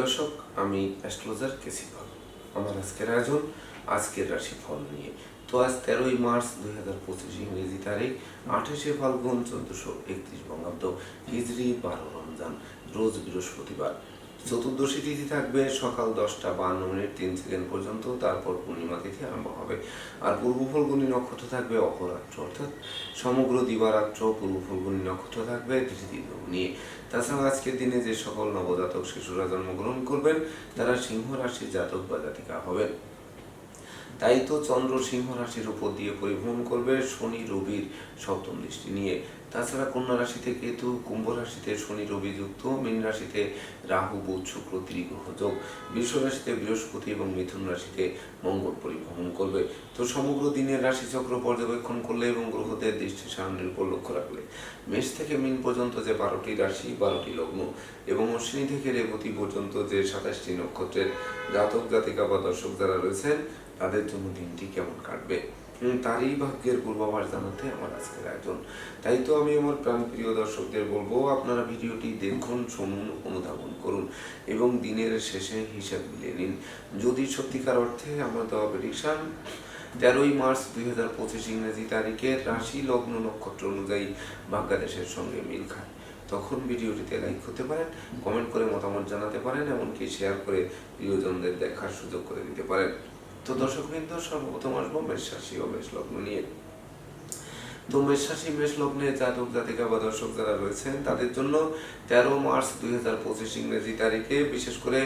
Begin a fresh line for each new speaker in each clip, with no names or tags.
দর্শক, আমি অ্যাস্ট্রোলজার কেসিফল। আমার আজকের আয়োজন, আজকের রাশিফল নিয়ে। তো আজ তেরোই মার্চ দুই হাজার পঁচিশ ইংরেজি তারিখ, আঠাশে ফাল্গুন চোদ্দশো একত্রিশ বঙ্গাব্দ হিজড়ি বারো রমজান, রোজ বৃহস্পতিবার। চতুর্দশী তিথি থাকবে সকাল দশটা বান্ন মিনিট তিন সেকেন্ড পর্যন্ত, তারপর পূর্ণিমা তিথি আরম্ভ হবে। আর পূর্ব ফল্গুনী নক্ষত্র থাকবে অপরাত্র অর্থাৎ সমগ্র দিবারাত্র পূর্ব ফল্গুনী নক্ষত্র থাকবে ধৃতি নিয়ে তাছাড়া আজকের দিনে যে সকল নবজাতক শিশুরা জন্মগ্রহণ করবেন, তারা সিংহ রাশির জাতক বা জাতিকা হবেন। তাই তো চন্দ্র সিংহ রাশির উপর দিয়ে পরিভ্রমণ করবে শনি, রবির সপ্তম দৃষ্টি নিয়ে। তাছাড়া কন্যা রাশিতে কেতু, কুম্ভ রাশিতে শনি, রবি যুক্ত, মীন রাশিতে রাহু, বুধ, শুক্র ত্রিগ্রহ যোগ। বৃষ রাশিতে বৃহস্পতি এবং মিথুন রাশিতে মঙ্গল পরিভ্রমণ করবে। তো সমগ্র দিনের রাশিচক্র পর্যবেক্ষণ করলে এবং গ্রহদের দৃষ্টি সামনের উপর লক্ষ্য রাখলে মেষ থেকে মিন পর্যন্ত যে বারোটি রাশি, বারোটি লগ্ন এবং অশ্বিনী থেকে রেবতী পর্যন্ত যে সাতাশটি নক্ষত্রের জাতক, জাতিকা বা দর্শক যারা রয়েছেন, তাদের জন্য দিনটি কেমন কাটবে? তারই ভাগ্যের পূর্বাভাস জানাতে আমার আজকের আয়োজন। তাই তো আমি আমার প্রাণপ্রিয় দর্শকদের বলব, আপনারা ভিডিওটি দেখুন, শুনুন, অনুধাবন করুন এবং দিনের শেষে হিসাব মিলিয়ে নিন। যদি সত্যিকার অর্থে আমার দেওয়া প্রেডিকশন তেরোই মার্চ দুই হাজার পঁচিশ ইংরেজি তারিখে রাশি লগ্ন নক্ষত্র অনুযায়ী বাংলাদেশের সঙ্গে মিল খায়। তখন ভিডিওটিতে লাইক হতে পারেন কমেন্ট করে মতামত জানাতে পারেন, এমনকি শেয়ার করে প্রিয়জনদের দেখার সুযোগ করে দিতে পারেন। তো দর্শক বিন্দু সর্বপ্রথম আসব মেষ রাশি ও মেষ লগ্ন নিয়ে। তো মেষ রাশি মেষ লগ্নে জাতক, জাতিকা বা দর্শক যারা রয়েছেন, তাদের জন্য তেরো মার্চ দুই হাজার পঁচিশ ইংরেজি তারিখে বিশেষ করে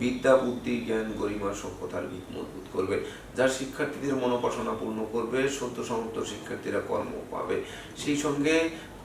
বিদ্যা, বুদ্ধি, জ্ঞান, গরিমা, সভ্যতার ভিত মজবুত করবে। যার শিক্ষার্থীদের মনোবাসনা পূর্ণ করবে, সদ্য সমর্থ শিক্ষার্থীরা কর্ম পাবে। সেই সঙ্গে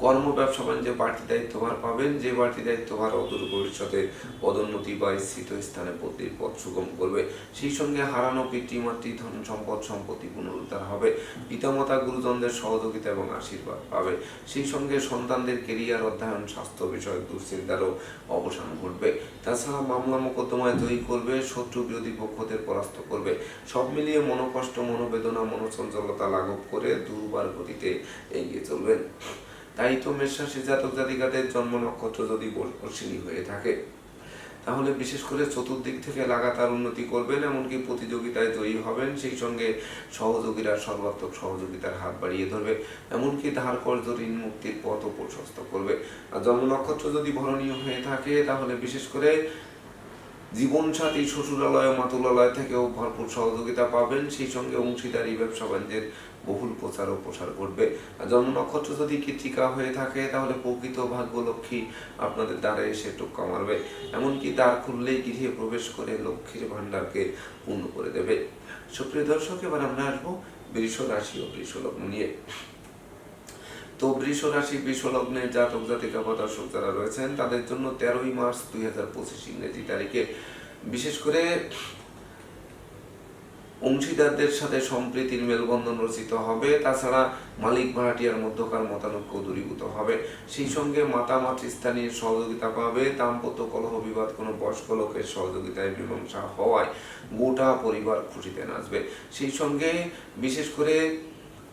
কর্ম ব্যবসা বাণিজ্যে বাড়তি দায়িত্বভার পাবেন, যে বাড়তি দায়িত্বভার অদূর ভবিষ্যতে পদোন্নতি বা স্থিত স্থানে বদলির পথ সুগম করবে। সেই সঙ্গে হারানো পিতৃমাতৃ ধন সম্পদ, সম্পত্তি পুনরুদ্ধার হবে। পিতামাতা, গুরুজনদের সহযোগিতা এবং আশীর্বাদ পাবে। সেই সঙ্গে সন্তানদের কেরিয়ার অধ্যয়ন, স্বাস্থ্য বিষয়ক দুশ্চিন্তারও অবসান ঘটবে। তাছাড়া মামলা মোকদ্দমায় জয়ী করবে, শত্রু বিরোধী পক্ষদের পরাস্ত করবে। সব মিলিয়ে মনোকষ্ট, মনোবেদনা মনোচঞ্চলতা লাঘব করে দুর্বার গতিতে এগিয়ে চলবেন। তাই তো মেষরাশি জাতক জাতিকাদের জন্ম নক্ষত্র যদি অশ্বিনী হয়ে থাকে, তাহলে বিশেষ করে চতুর্দিক থেকে লাগাতার উন্নতি করবেন, এমনকি প্রতিযোগিতায় জয়ী হবেন, সেই সঙ্গে সহযোগীরা সর্বাত্মক সহযোগিতার হাত বাড়িয়ে ধরবে, এমনকি ধার কর্য ঋণ মুক্তির পথও প্রশস্ত করবে। আর জন্ম নক্ষত্র যদি ভরণীয় হয়ে থাকে, তাহলে বিশেষ করে জীবন সাথী শ্বশুরালয়, মাতুলালয় থেকেও ভরপুর সহযোগিতা পাবেন। সেই সঙ্গে অংশীদারি ব্যবসা বাণিজ্যের বহুল প্রচার ও প্রসার ঘটবে। আর জন্ম নক্ষত্র যদি কৃতিকা হয়ে থাকে, তাহলে প্রকৃত ভাগ্যলক্ষ্মী আপনাদের দ্বারে এসে টোক্কা মারবে। এমনকি দ্বার খুললেই গৃহে প্রবেশ করে লক্ষ্মীর ভাণ্ডারকে পূর্ণ করে দেবে। সুপ্রিয় দর্শক, এবার আমরা আসব বৃষ রাশি ও বৃষ লগ্ন নিয়ে। তো বৃষ রাশি বৃষ লগ্নের জাতক জাতিকা বা যারা রয়েছেন, তাদের জন্য তেরোই মার্চ দুই হাজার পঁচিশ ইংরেজি তারিখে বিশেষ করে অংশীদারদের সাথে সম্প্রীতির মেলবন্ধন রচিত হবে। তাছাড়া মালিক ভাড়াটিয়ার মধ্যকার মতানৈক্য দূরীভূত হবে। সেই সঙ্গে মাতা মাতৃস্থানীয় সহযোগিতা পাবে। দাম্পত্য কলহ বিবাদ কোনো বয়স্ক লোকের সহযোগিতায় মীমাংসা হওয়ায় গোটা পরিবার খুশিতে নাচবে। সেই সঙ্গে বিশেষ করে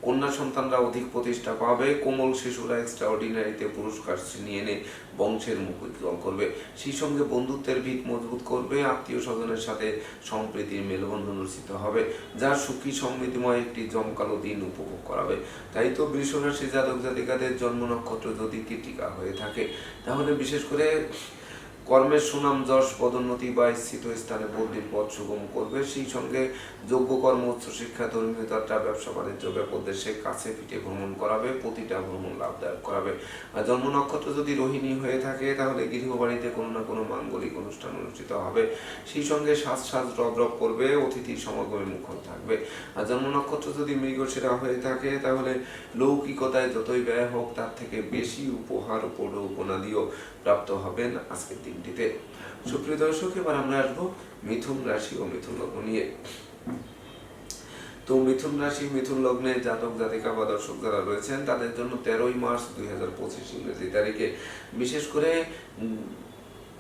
কন্যা সন্তানরা অধিক প্রতিষ্ঠা পাবে। কোমল শিশুরা এক্সট্রা অর্ডিনারিতে পুরস্কার ছিনিয়ে এনে বংশের মুখ উজ্জ্বল করবে। সেই সঙ্গে বন্ধুত্বের ভিত মজবুত করবে। আত্মীয় স্বজনের সাথে সম্প্রীতির মেলবন্ধন রচিত হবে, যা সুখী সমৃদ্ধিময় একটি জমকালো দিন উপভোগ করাবে। তাই তো বৃষরাশি জাতক জাতিকাদের জন্ম নক্ষত্র যদি কীটিকা হয়ে থাকে, তাহলে বিশেষ করে কর্মের সুনাম, যশ, পদোন্নতি বা স্থিত স্থানে বদলির পথ সুগম করবে। সেই সঙ্গে যোগ্য কর্ম, উচ্চ শিক্ষা, ধর্মীয় যাত্রা ব্যবসা, বাণিজ্য, ব্যাপক দেশে কাছে পিঠে ভ্রমণ করাবে, প্রতিটা ভ্রমণ লাভদায়ক করাবে। আর জন্ম নক্ষত্র যদি রোহিণী হয়ে থাকে, তাহলে গৃহবাড়িতে কোনো না কোনো মাঙ্গলিক অনুষ্ঠান অনুষ্ঠিত হবে। সেই সঙ্গে সাজ সাজ রব রব করবে অতিথির সমাগমে মুখর থাকবে। আর জন্ম নক্ষত্র যদি মৃগশিরা হয়ে থাকে, তাহলে লৌকিকতায় যতই ব্যয় হোক, তার থেকে বেশি উপহার উপনাদিও প্রাপ্ত হবেন আজকের দিনটিতে। সুপ্রিয় দর্শক, এবার আমরা আসব মিথুন রাশি ও মিথুন লগ্ন নিয়ে। তো মিথুন রাশি, মিথুন লগ্নে জাতক, জাতিকা বা দর্শক যারা রয়েছেন, তাদের জন্য তেরোই মার্চ দুই হাজার পঁচিশ ইংরেজি তারিখে। বিশেষ করে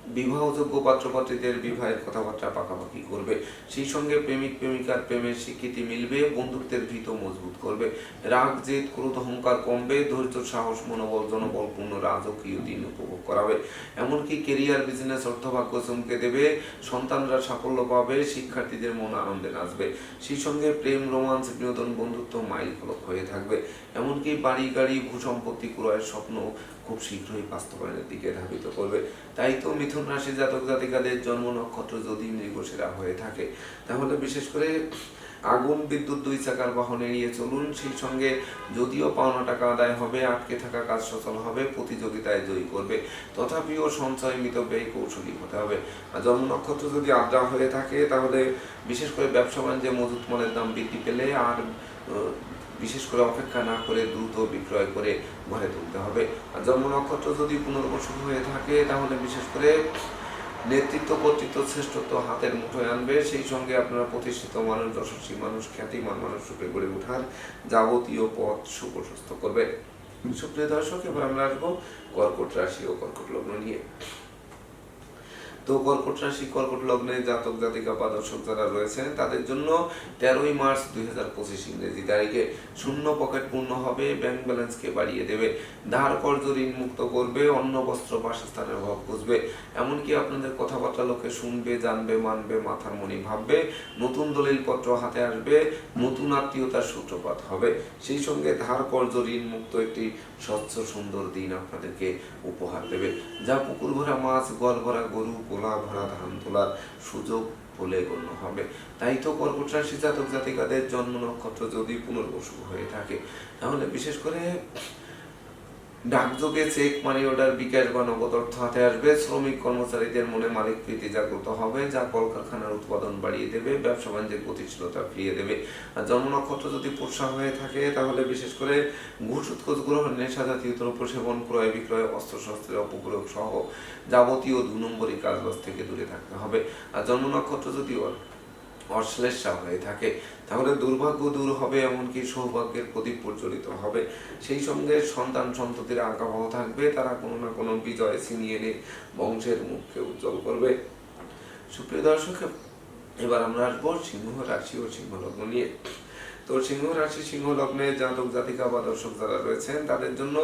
বিবাহযোগ্য পাত্রপাত্রীদের বিবাহের কথাবার্তা পাকাপাকি করবে। সেই সঙ্গে প্রেমিক, প্রেমিকার প্রেমের স্বীকৃতি মিলবে, বন্ধুত্বের ভিত মজবুত করবে। রাগ, জেদ, ক্রোধ, অহংকার কমবে, ধৈর্য, সাহস, মনোবল, জনবলপূর্ণ রাজকীয় দিন উপভোগ করাবে। এমনকি কেরিয়ার, বিজনেস, অর্থভাগ্য চমকে দেবে, সন্তানরা সাফল্য পাবে, শিক্ষার্থীদের মন আনন্দে নাচবে। সেই সঙ্গে প্রেম, রোমান্স, বিনোদন, বন্ধুত্ব মাইল ফলক হয়ে থাকবে। এমনকি বাড়ি, গাড়ি, ভূসম্পত্তি, ক্রয়ের স্বপ্ন খুব শীঘ্রই বাস্তবায়নের দিকে ধাবিত করবে। তাই তো মিথুন রাশি জাতক জাতিকাদের জন্ম নক্ষত্র যদি মৃগশিরা হয়ে থাকে, তাহলে বিশেষ করে আগুন, বিদ্যুৎ দুই চাকার বাহন এড়িয়ে চলুন। সেই সঙ্গে যদিও পাওনা টাকা আদায় হবে, আটকে থাকা কাজ সচল হবে, প্রতিযোগিতায় জয়ী করবে। তথাপিও সঞ্চয় ব্যয় কৌশলী হতে হবে। আর জন্ম নক্ষত্র যদি আদ্রা হয়ে থাকে, তাহলে বিশেষ করে ব্যবসা বাণিজ্যে মজুত মালের দাম বৃদ্ধি পেলে আর বিশেষ করে অপেক্ষা না করে দ্রুত বিক্রয় করে ঘরে তুলতে হবে। আর জন্ম নক্ষত্র যদি পুনর্বসু হয়ে থাকে, তাহলে বিশেষ করে নেতৃত্ব, কর্তৃত্ব, শ্রেষ্ঠত্ব হাতের মুঠোয় আনবে। সেই সঙ্গে আপনারা প্রতিষ্ঠিত মানুষ, যশস্বী মানুষ খ্যাতিমান মানুষ রূপে গড়ে ওঠার যাবতীয় পথ সুপ্রশস্ত করবে। সুপ্রিয় দর্শক, এবার আমরা আসব কর্কট রাশি ও কর্কট লগ্ন নিয়ে। তো কর্কট রাশি কর্কট লগ্নে জাতক, জাতিকা বা দর্শক যারা রয়েছেন, তাদের জন্য তেরোই মার্চ দুই হাজার পঁচিশ ইংরেজি তারিখে শূন্য পকেট পূর্ণ হবে ব্যাংক ব্যালেন্সকে বাড়িয়ে দেবে, ধার কর্জ ঋণ মুক্ত করবে, অন্ন, বস্ত্র, বাসস্থানের অভাব বুঝবে এমনকি আপনাদের কথাবার্তা লোকে শুনবে, জানবে, মানবে, মাথার মনি ভাববে, নতুন দলিল পত্র হাতে আসবে, নতুন আত্মীয়তার সূত্রপাত হবে। সেই সঙ্গে ধার কর্জ ঋণ মুক্ত একটি স্বচ্ছ সুন্দর দিন আপনাদেরকে উপহার দেবে। যা পুকুর ভরা মাছ, গল ভরা গরু গোলা ভরা ধান তোলার সুযোগ বলে গণ্য হবে। তাই তো কর্কট রাশি জাতক জাতিকাদের জন্ম নক্ষত্র যদি পুনর্বসু হয়ে থাকে, তাহলে বিশেষ করে ডাকযোগে চেক মানি অর্ডার বিকাশ বা নগদ অর্থ হাতে আসবে। শ্রমিক কর্মচারীদের মনে মালিক প্রীতি জাগ্রত হবে। যা কলকারখানার উৎপাদন বাড়িয়ে দেবে, ব্যবসা বাণিজ্যের গতিশীলতা ফিরিয়ে দেবে। আর জন্ম নক্ষত্র যদি পোষা হয়ে থাকে, তাহলে বিশেষ করে ঘুষ, উৎকোচ গ্রহণ নেশা জাতীয় দ্রব্য সেবন, ক্রয় বিক্রয়, অস্ত্রশস্ত্রের অপপ্রয়োগ সহ যাবতীয় দু নম্বরী কাজবাজ থেকে দূরে থাকতে হবে। আর জন্ম নক্ষত্র যদি অশ্লেষা হয়ে থাকে। তাহলে দুর্ভাগ্য দূর হবে, এমনকি সৌভাগ্যের প্রদীপ প্রজ্বলিত হবে। সেই সঙ্গে সন্তান সন্ততির আঁকাভাও থাকবে। তারা কোনো না কোনো বিজয় ছিনিয়ে এনে বংশের মুখকে উজ্জ্বল করবে। সুপ্রিয় দর্শক, এবার আমরা আসব সিংহ রাশি ও সিংহ লগ্ন নিয়ে। তো সিংহ রাশি, সিংহ লগ্নে জাতক, জাতিকা বা দর্শক যারা রয়েছেন, তাদের জন্য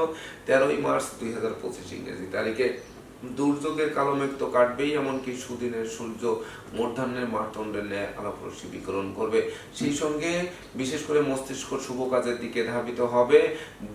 তেরোই মার্চ দুই হাজার পঁচিশ ইংরেজি তারিখে। দুর্যোগের কালো মেঘ তো কাটবেই, এমনকি সুদিনের সূর্য মূর্ধান্যের মারতণ্ডের ন্যায় আলোকরশ্মি বিকরণ করবে। সেই সঙ্গে বিশেষ করে মস্তিষ্ক শুভ কাজের দিকে ধাবিত হবে।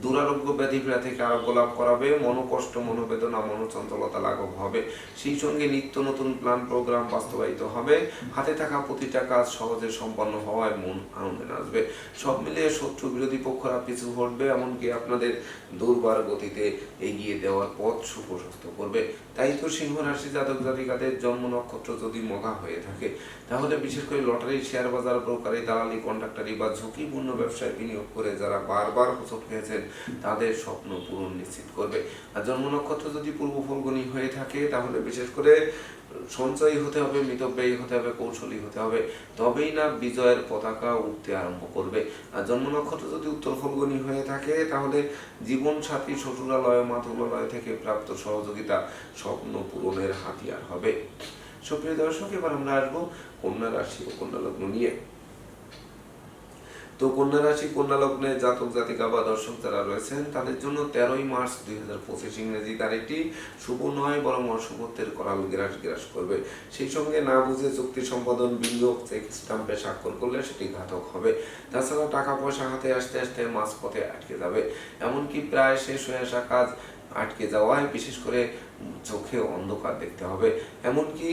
দুরারোগ্য ব্যাধি থেকে আরোগ্য লাভ করাবে, মনোকষ্ট, মনোবেদনা, মনোচঞ্চলতা লাঘব হবে। সেই সঙ্গে নিত্য নতুন প্ল্যান প্রোগ্রাম বাস্তবায়িত হবে। হাতে থাকা প্রতিটা কাজ সহজে সম্পন্ন হওয়ায় মন আনন্দে নাচবে। সব মিলিয়ে শত্রু বিরোধী পক্ষরা পিছু হটবে, এমনকি আপনাদের দুর্বার গতিতে এগিয়ে দেওয়ার পথ সুপ্রশস্ত করবে। তাই তো সিংহ রাশি জাতক জাতিকাদের জন্ম নক্ষত্র যদি মগা হয়ে থাকে, তাহলে বিশেষ করে লটারি, শেয়ার বাজার ব্রোকারি, দালালি কন্ট্রাক্টারি বা ঝুঁকিপূর্ণ ব্যবসায় বিনিয়োগ করে যারা বারবার হোসক খেয়েছেন তাদের স্বপ্ন পূরণ নিশ্চিত করবে। আর জন্ম নক্ষত্র যদি পূর্ব ফলগুনি হয়ে থাকে, তাহলে বিশেষ করে সঞ্চয়ী হতে হবে, মিতব্যয়ী হতে হবে, কৌশলী হতে হবে, তবেই না বিজয়ের পতাকা উঠতে আরম্ভ করবে। আর জন্ম নক্ষত্র যদি উত্তর ফলগুনি হয়ে থাকে, তাহলে জীবন সাথী শ্বশুরালয় মাতুলালয় থেকে প্রাপ্ত সহযোগিতা স্বপ্ন পূরণের হাতিয়ার হবে। সুপ্রিয় দর্শক, এবার আমরা আসব কন্যা রাশি ও কন্যা লগ্ন নিয়ে। তো কন্যা রাশি, কন্যা লগ্নে জাতক, জাতিকা বা দর্শক যারা রয়েছেন, তাদের জন্য তেরোই মার্চ দুই হাজার পঁচিশ ইংরেজি তারিখটি শুভ নয়, বরং অশুভত্বের করাল গ্রাস গ্রাস করবে। সেই সঙ্গে না বুঝে চুক্তি সম্পাদন, বিনিয়োগ, চেক স্টাম্পে স্বাক্ষর করলে সেটি ঘাতক হবে। তাছাড়া টাকা পয়সা হাতে আসতে আসতে মাঝপথে আটকে যাবে। এমনকি প্রায় শেষ হয়ে আসা কাজ আটকে যাওয়ায় বিশেষ করে চোখে অন্ধকার দেখতে হবে। এমনকি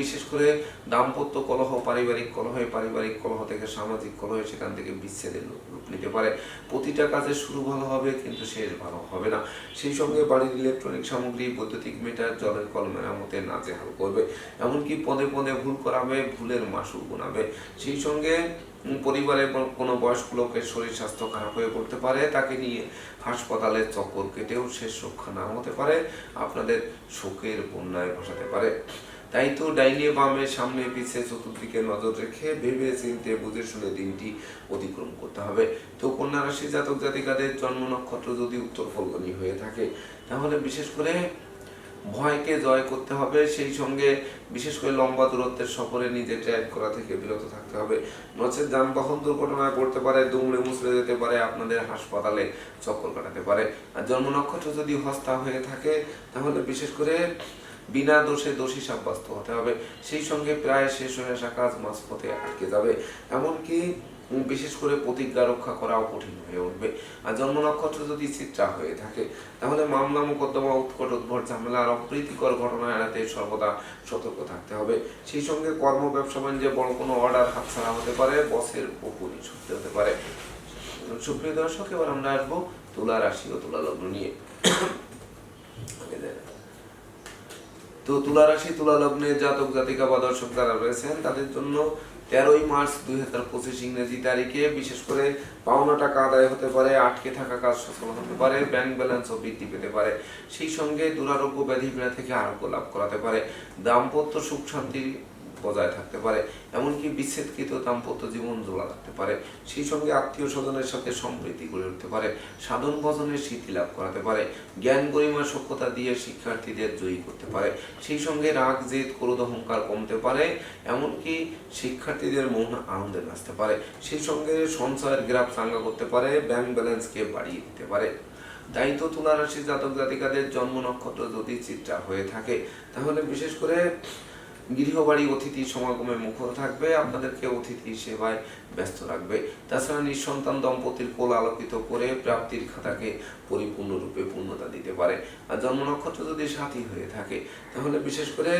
বিশেষ করে দাম্পত্য কলহ, পারিবারিক কলহে পারিবারিক কলহ থেকে সামাজিক কলহে সেখান থেকে বিচ্ছেদের রূপ নিতে পারে। প্রতিটা কাজে শুরু ভালো হবে, কিন্তু শেষ ভালো হবে না। সেই সঙ্গে বাড়ির ইলেকট্রনিক সামগ্রী, বৈদ্যুতিক মিটার, জলের কল মেরামতে নাজেহাল করবে। এমনকি পদে পদে ভুল করাবে, ভুলের মাসুল গুনাবে সেই সঙ্গে পরিবারের কোনো- বয়স্ক লোকের শরীর স্বাস্থ্য খারাপ হয়ে পড়তে পারে, তাকে নিয়ে হাসপাতালে চক্কর কেটেও শেষ রক্ষা না হতে পারে, আপনাদের শোকের বন্যায় ভাসাতে পারে। তাই তো ডাইনে বামে সামনে পিছে চতুর্দিকে নজর রেখে ভেবে চিনতে বুঝে শুনে দিনটি অতিক্রম করতে হবে। তো কন্যা রাশি জাতক জাতিকাদের জন্ম নক্ষত্র যদি উত্তর ফলগনি হয়ে থাকে, তাহলে বিশেষ করে ভয়কে জয় করতে হবে, সেই সঙ্গে বিশেষ করে লম্বা দূরত্বের সফরে নিজে ড্রাইভ করা থেকে বিরত থাকতে হবে। নচেত যানবাহন দুর্ঘটনায় পড়তে পারে, দুমড়ে মুচড়ে যেতে পারে, আপনাদের হাসপাতালে চক্কর কাটাতে পারে। আর জন্ম নক্ষত্র যদি হস্তা হয়ে থাকে, তাহলে বিশেষ করে বিনা দোষে দোষী সাব্যস্ত হতে হবে। সেই সঙ্গে প্রায় শেষ হয়ে আসা কাজ মাঝপথে আটকে যাবে। এমনকি বিশেষ করে প্রতিজ্ঞা রক্ষা করাও কঠিন হয়ে উঠবে। আর জন্ম নক্ষত্র যদি চিত্রা হয়ে থাকে, তাহলে মামলা, মোকদ্দমা, উৎকট, উদ্ভট, ঝামেলা আর অপ্রীতিকর ঘটনা এড়াতে সর্বদা সতর্ক থাকতে হবে। সেই সঙ্গে কর্ম, ব্যবসা, বাণিজ্যে, বড় কোনো অর্ডার হাতছাড়া হতে পারে বসের উপরই ছুটতে হতে পারে। সুপ্রিয় দর্শক, এবার আমরা আসব তুলা রাশি ও তুলা লগ্ন নিয়ে। তো তুলা রাশি, তুলা লগ্নে জাতক, জাতিকা বা দর্শক যারা রয়েছেন, তাদের জন্য তেরোই মার্চ দুই হাজার পঁচিশ ইংরেজি তারিখে, বিশেষ করে পাওনা টাকা আদায় হতে পারে, আটকে থাকা কাজ সফল হতে পারে, ব্যাংক ব্যালেন্সও বৃদ্ধি পেতে পারে। সেই সঙ্গে দুরারোগ্য ব্যাধি থেকে আরোগ্য লাভ করাতে পারে। দাম্পত্য সুখ শান্তি বজায় থাকতে পারে, এমনকি বিচ্ছেদকৃত দাম্পত্য জীবন জোড়া রাখতে পারে, সেই সঙ্গে আত্মীয় স্বজনের সাথে সম্প্রীতি গড়ে উঠতে পারে, সাধন ভজনের স্মৃতি লাভ করাতে পারে, জ্ঞান গরিমা সক্ষতা দিয়ে শিক্ষার্থীদের জয়ী করতে পারে, সেই সঙ্গে রাগ, জেদ, ক্রোধ, অহংকার কমতে পারে, এমনকি শিক্ষার্থীদের মন আনন্দে নাচতে পারে, সেই সঙ্গে সঞ্চয়ের গ্রাফ চাঙ্গা করতে পারে ব্যাংক ব্যালেন্সকে বাড়িয়ে দিতে পারে। দায়িত্ব তুলা রাশি জাতক জাতিকাদের জন্ম নক্ষত্র যদি চিত্রা হয়ে থাকে, তাহলে বিশেষ করে গৃহবাড়ি অতিথি সমাগমে মুখর থাকবে, আপনাদেরকে অতিথি সেবায় ব্যস্ত রাখবে। তাছাড়া নিঃসন্তান দম্পতির কোল আলোকিত করে প্রাপ্তির খাতাকে পরিপূর্ণরূপে পূর্ণতা দিতে পারে। আর জন্ম নক্ষত্র যদি সাথী হয়ে থাকে, তাহলে বিশেষ করে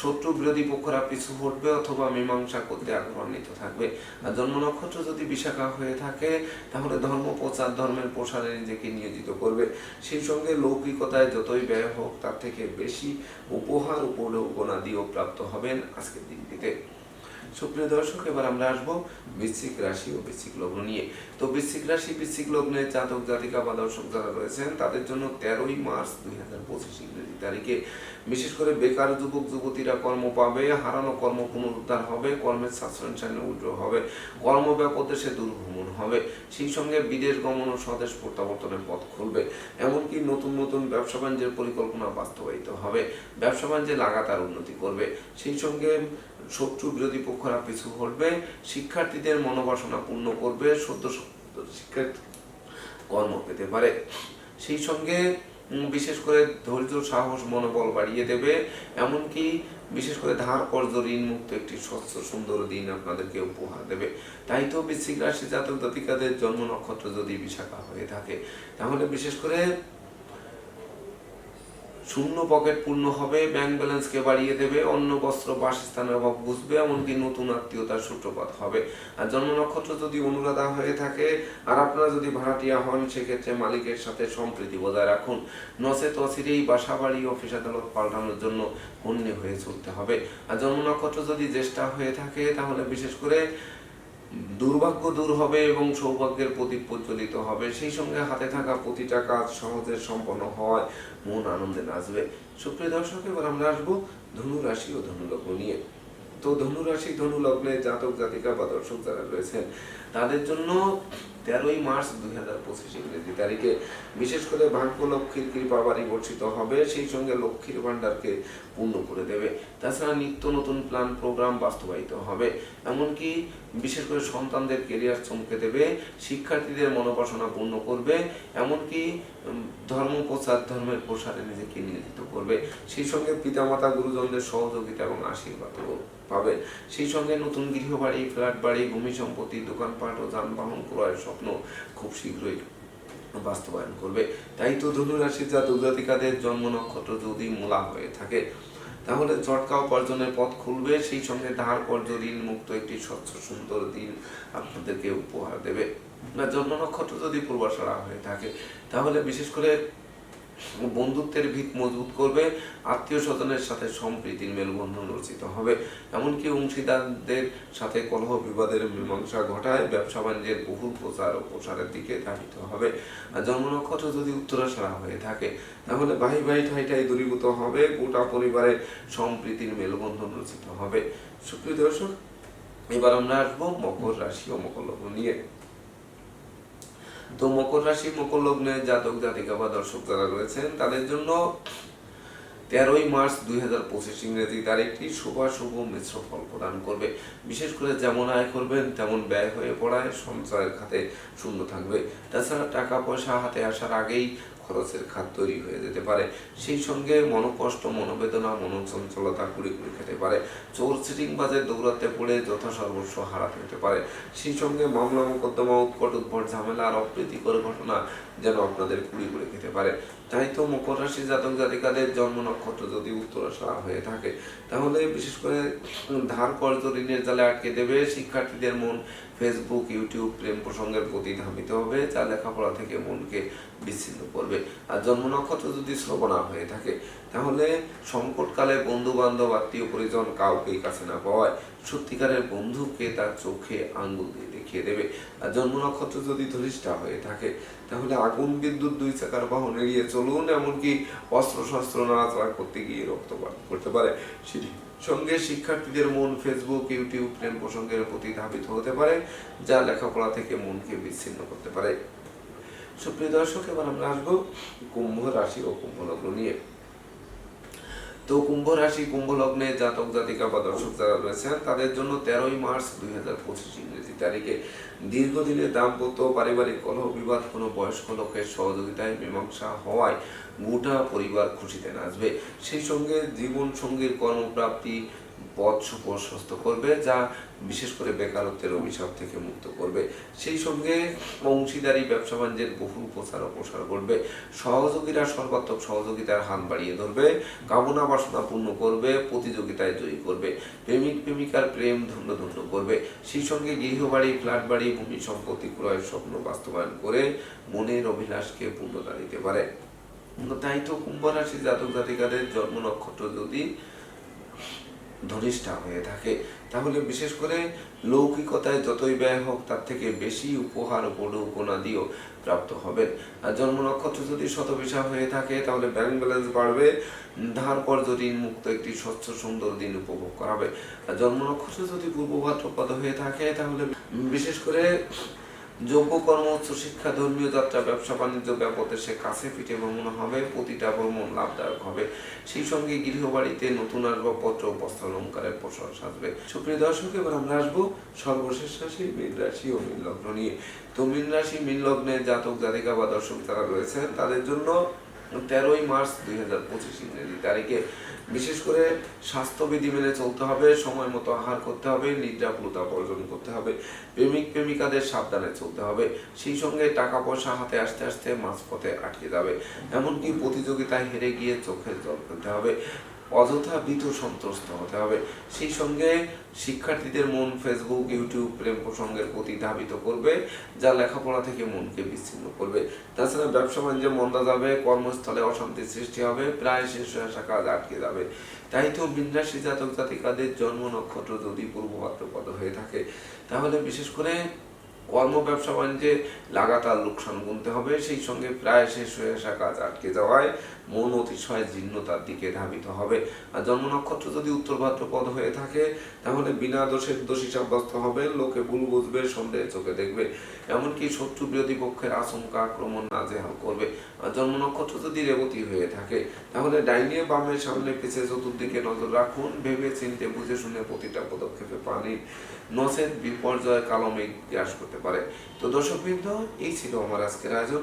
শত্রু বিরোধী পক্ষরা পিছু হটবে অথবা মীমাংসা করতে আগ্রহান্বিত থাকবে। আর জন্ম নক্ষত্র যদি বিশাখা হয়ে থাকে, তাহলে ধর্ম প্রচার, ধর্মের প্রসারে নিজেকে নিয়োজিত করবে। সেই সঙ্গে লৌকিকতায় যতই ব্যয় হোক, তার থেকে বেশি উপহার উপলৌকনা দিয়েও প্রাপ্ত হবেন আজকের দিনটিতে। সুপ্রিয় দর্শক, এবার আমরা আসব বৃশ্চিক রাশি ও বৃশ্চিক লগ্ন নিয়ে। তো বৃশ্চিক রাশি বৃশ্চিক লগ্নের জাতক, জাতিকা বা দর্শক যারা রয়েছেন, তাদের জন্য তেরোই মার্চ দুই হাজার পঁচিশ ইংরেজি তারিখে। বিশেষ করে বেকার যুবক, যুবতীরা কর্ম পাবে, হারানো কর্ম পুনরুদ্ধার হবে, কর্মের সাসপেনশনে উজ্জ্ব হবে কর্ম ব্যাপদেশে দুর্ভ্রমণ হবে। সেই সঙ্গে বিদেশ গমন ও স্বদেশ প্রত্যাবর্তনের পথ খুলবে। এমনকি নতুন নতুন ব্যবসা বাণিজ্যের পরিকল্পনা বাস্তবায়িত হবে। ব্যবসা বাণিজ্যে লাগাতার উন্নতি করবে। সেই সঙ্গে শত্রু বিরোধী পক্ষরা পিছু হটবে। শিক্ষার্থীদের মনোবাসনা পূর্ণ করবে। সদ্য শিক্ষার্থী কর্ম পেতে পারে। সেই সঙ্গে বিশেষ করে ধৈর্য, সাহস, মনোবল বাড়িয়ে দেবে। এমনকি বিশেষ করে ধার, কর্জ ঋণ মুক্ত একটি স্বচ্ছ, সুন্দর দিন আপনাদেরকে উপহার দেবে। তাই তো বৃশ্চিক রাশি জাতক জাতিকাদের জন্ম নক্ষত্র যদি বিশাখা হয়ে থাকে, তাহলে বিশেষ করে শূন্য পকেট পূর্ণ হবে ব্যাংক ব্যালেন্সকে বাড়িয়ে দেবে, অন্য বস্ত্র বাসস্থানের অভাব বুঝবে, এমনকি নতুন আত্মীয়তার সূত্রপাত হবে। আর জন্ম নক্ষত্র যদি অনুরাধা হয়ে থাকে, আর আপনারা যদি ভাড়াটিয়া হন, সেক্ষেত্রে মালিকের সাথে সম্প্রীতি বজায় রাখুন। নচেত অচিরেই বাসা বাড়ি, অফিস আদালত পাল্টানোর জন্য হন্যে হয়ে চলতে হবে। আর জন্ম নক্ষত্র যদি জ্যেষ্ঠা হয়ে থাকে, তাহলে বিশেষ করে দুর্ভাগ্য দূর হবে এবং সৌভাগ্যের প্রদীপ প্রজ্বলিত হবে। সেই সঙ্গে হাতে থাকা প্রতিটা কাজ সহজে সম্পন্ন হওয়ায় মন আনন্দে নাচবে। সুপ্রিয় দর্শক, এবার আমরা আসব ধনুরাশি ও ধনুলগ্ন নিয়ে। তো ধনুরাশি, ধনুলগ্নে ধনু লগ্নে জাতক জাতিকা বা দর্শক যারা রয়েছেন, তাদের জন্য তেরোই মার্চ দুই হাজার পঁচিশ ইংরেজি তারিখে বিশেষ করে ভাগ্য লক্ষ্মীর কৃপা বাড়ি বর্ষিত হবে, সেই সঙ্গে লক্ষ্মীর ভাণ্ডারকে পূর্ণ করে দেবে। তাছাড়া নিত্য নতুন প্ল্যান প্রোগ্রাম বাস্তবায়িত হবে। এমনকি বিশেষ করে সন্তানদের কেরিয়ার চমকে দেবে, শিক্ষার্থীদের মনোবাসনা পূর্ণ করবে, এমনকি ধর্ম প্রচার, ধর্মের প্রসারে নিজেকে নিয়োজিত করবে। সেই সঙ্গে পিতামাতা, গুরুজনদের সহযোগিতা এবং আশীর্বাদ পাবে। সেই সঙ্গে নতুন গৃহবাড়ি, ফ্ল্যাট বাড়ি, ভূমি সম্পত্তি, দোকানপাট ও যানবাহন ক্রয়ের স্বপ্ন খুব শীঘ্রই বাস্তবায়ন করবে। তাই তো ধনু রাশির জাতক জাতিকাদের জন্ম নক্ষত্র যদি মূলা হয়ে থাকে, তাহলে চটকা উপার্জনের পথ খুলবে। সেই সঙ্গে ধার কর্য ঋণ মুক্ত একটি স্বচ্ছ সুন্দর দিন আপনাদেরকে উপহার দেবে। না, জন্ম নক্ষত্র যদি পূর্বাশারা হয়ে থাকে, তাহলে বিশেষ করে বন্ধুত্বের ভিত মজবুত করবে, আত্মীয় স্বজনের সাথে সম্প্রীতির মেলবন্ধন রচিত হবে। এমনকি অংশীদারদের সাথে কলহ বিবাদের মীমাংসা ঘটায়, ব্যবসা বাণিজ্যের বহুল প্রচার ও প্রসারের দিকে ধাবিত হবে। জন্ম নক্ষত্র যদি উত্তরাশারা হয়ে থাকে, তাহলে ভাই ভাই ঠাই ঠাই দূরীভূত হবে, গোটা পরিবারের সম্প্রীতির মেলবন্ধন রচিত হবে। সুপ্রিয় দর্শক, এবার আমরা আসব মকর রাশি ও মকর লগ্ন নিয়ে। তো মকর রাশি, মকর লগ্নে জাতক, জাতিকা বা দর্শক যারা রয়েছেন, তাদের জন্য তেরোই মার্চ দুই হাজার পঁচিশ ইংরেজি তারিখটি শুভাশুভ মিশ্র ফল প্রদান করবে। বিশেষ করে যেমন আয় করবেন, তেমন ব্যয় হয়ে পড়ায় সঞ্চয়ের খাতে শূন্য থাকবে। তাছাড়া টাকা পয়সা হাতে আসার আগেই খরচের খাত তৈরি হয়ে যেতে পারে। সেই সঙ্গে মনোকষ্ট, মনোবেদনা, মনোচঞ্চলতা কুড়ি খেতে পারে। চোর সিটিং বাজে দৌড়াতে পড়ে যথাসর্বস্ব হারাতে হতে পারে। সেই সঙ্গে মামলা, মোকদ্দমা, উৎকট উদ্ভট ঝামেলা আর অপ্রীতিকর ঘটনা যেন আপনাদের কুড়ি কুড়ি খেতে পারে। তাই তো মকর রাশি জাতক জাতিকাদের জন্ম নক্ষত্র যদি উত্তরাশা হয়ে থাকে, তাহলে বিশেষ করে ধার কর্জ ঋণের জালে আটকে দেবে। শিক্ষার্থীদের মন ফেসবুক ইউটিউব প্রেম প্রসঙ্গের প্রতি ধাবিত হবে, যা লেখাপড়া থেকে মনকে বিচ্ছিন্ন করবে। আর জন্ম নক্ষত্র যদি শ্রবণা হয়ে থাকে, তাহলে সংকটকালে বন্ধু বান্ধব আত্মীয় পরিজন কাউকেই কাছে না পাওয়ায় সত্যিকারের বন্ধুকে তার চোখে আঙ্গুল দিয়ে দেখিয়ে দেবে। আর জন্ম নক্ষত্র যদি ধরিষ্ঠা হয়ে থাকে, তাহলে আগুন, বিদ্যুৎ, দুই চাকার বাহন এড়িয়ে চলুন, এমনকি অস্ত্র, শস্ত্র নাড়াচাড়া করতে গিয়ে রক্তপাত করতে পারে। সেটি সঙ্গে শিক্ষার্থীদের মন ফেসবুক ইউটিউব প্রেম প্রসঙ্গের প্রতি ধাবিত হতে পারে, যা লেখাপড়া থেকে মনকে বিচ্ছিন্ন করতে পারে। সুপ্রিয় দর্শক, এবার আমরা আসব কুম্ভ রাশি ও কুম্ভ লগ্ন নিয়ে। তো কুম্ভ রাশি, কুম্ভ লগ্নে জাতক, জাতিকা বা দর্শক যারা রয়েছেন, তাদের জন্য তেরোই মার্চ দুই হাজার পঁচিশ ইংরেজি তারিখে দীর্ঘদিনের দাম্পত্য পারিবারিক কলহ বিবাদ, কোনো বয়স্ক লোকের সহযোগিতায় মীমাংসা হওয়ায় গোটা পরিবার খুশিতে নাচবে। সেই সঙ্গে জীবন সঙ্গীর কর্মপ্রাপ্তি পথ সুপ্রশস্ত করবে, যা বিশেষ করে বেকারত্বের অভিশাপ থেকে মুক্ত করবে। সেই সঙ্গে অংশীদারি, ব্যবসা বাণিজ্যের বহু প্রসার করবে সহযোগীরা সর্বাত্মক সহযোগিতার হাত বাড়িয়ে ধরবে, কামনা বাসনা পূর্ণ করবে, প্রতিযোগিতায় জয়ী করবে, প্রেমিক, প্রেমিকার প্রেম ধন্য ধন্য করবে। সেই সঙ্গে গৃহবাড়ি ফ্ল্যাট বাড়ি, ভূমি সম্পত্তি ক্রয়ের স্বপ্ন বাস্তবায়ন করে মনের অভিলাষকে পূর্ণতা দিতে পারে। তাই তো কুম্ভ রাশি জাতক জাতিকাদের জন্ম নক্ষত্র যদি ধনিষ্ঠা হয়ে থাকে। তাহলে বিশেষ করে লৌকিকতায় যতই ব্যয় হোক, তার থেকে বেশি উপহার উপঢৌকনা দিয়েও প্রাপ্ত হবেন। আর জন্ম নক্ষত্র যদি শতবিশা হয়ে থাকে, তাহলে ব্যাংক ব্যালেন্স বাড়বে। ধার কর্জ ঋণ মুক্ত একটি স্বচ্ছ সুন্দর দিন উপভোগ করাবে আর জন্ম নক্ষত্র যদি পূর্ব ভাদ্রপদ হয়ে থাকে, তাহলে বিশেষ করে যোগ্য কর্ম উচ্চ শিক্ষা ধর্মীয় যাত্রা, ব্যবসা বাণিজ্য ব্যাপতে সে কাছে পিঠে ভ্রমণ হবে, প্রতিটা ভ্রমণ লাভদায়ক হবে। সেই সঙ্গে গৃহবাড়িতে নতুন আসবাবপত্র বস্ত্র অলঙ্কারের প্রসার সাজবে। সুপ্রিয় দর্শক, এবার আমরা আসব সর্বশেষ রাশি, মীন রাশি ও মীন লগ্ন নিয়ে। তো মীন রাশি, মীন লগ্নের জাতক, জাতিকা বা দর্শক যারা রয়েছেন, তাদের জন্য তেরোই মার্চ দুই হাজার তারিখে। বিশেষ করে স্বাস্থ্যবিধি মেনে চলতে হবে, সময় মতো আহার করতে হবে, নিদ্রাপুরতা বর্জন করতে হবে, প্রেমিক প্রেমিকাদের সাবধানে চলতে হবে, সেই সঙ্গে টাকা পয়সা হাতে আসতে আসতে মাঝপথে আটকে যাবে। এমনকি প্রতিযোগিতায় হেরে গিয়ে চোখের জল ফেলতে হবে। অযথা ভীত সন্ত্রস্ত হতে হবে। সেই সঙ্গে শিক্ষার্থীদের মন ফেসবুক ইউটিউব প্রেম প্রসঙ্গের প্রতি ধাবিত করবে, যা লেখাপড়া থেকে মনকে বিচ্ছিন্ন করবে। তাছাড়া ব্যবসা বাণিজ্যে মন্দা যাবে, কর্মস্থলে অশান্তির সৃষ্টি হবে, প্রায় শেষ হয়ে আসা কাজ আটকে যাবে। তাই তো বিন্যাসী জাতক জাতিকাদের জন্ম নক্ষত্র যদি পূর্ব ভাদ্রপদ হয়ে থাকে, তাহলে বিশেষ করে কর্ম ব্যবসা বাণিজ্যে লাগাতার লোকসান গুনতে হবে। সেই সঙ্গে প্রায় শেষ হয়ে আসা কাজ আটকে যাওয়ায় মন অতিশয় জীর্ণতার দিকে ধাবিত হবে। আর জন্ম নক্ষত্র যদি উত্তর ভাদ্রপদ হয়ে থাকে, তাহলে বিনা দোষের দোষী সাব্যস্ত হবে। লোকে ভুল বুঝবে, সন্দেহে চোখে দেখবে। এমনকি শত্রু বিরোধী পক্ষের আশঙ্কা আক্রমণ নাজেহাল করবে। আর জন্ম নক্ষত্র যদি রেবতী হয়ে থাকে, তাহলে ডাইনে বামে সামনে পিছিয়ে চতুর্দিকে নজর রাখুন। ভেবে চিনতে, বুঝে শুনে প্রতিটা পদক্ষেপে পানি নচেত বিপর্যয় কালমে গ্রাস করতে পারে। তো দর্শকবৃন্দ, এই ছিল আমার আজকের আয়োজন।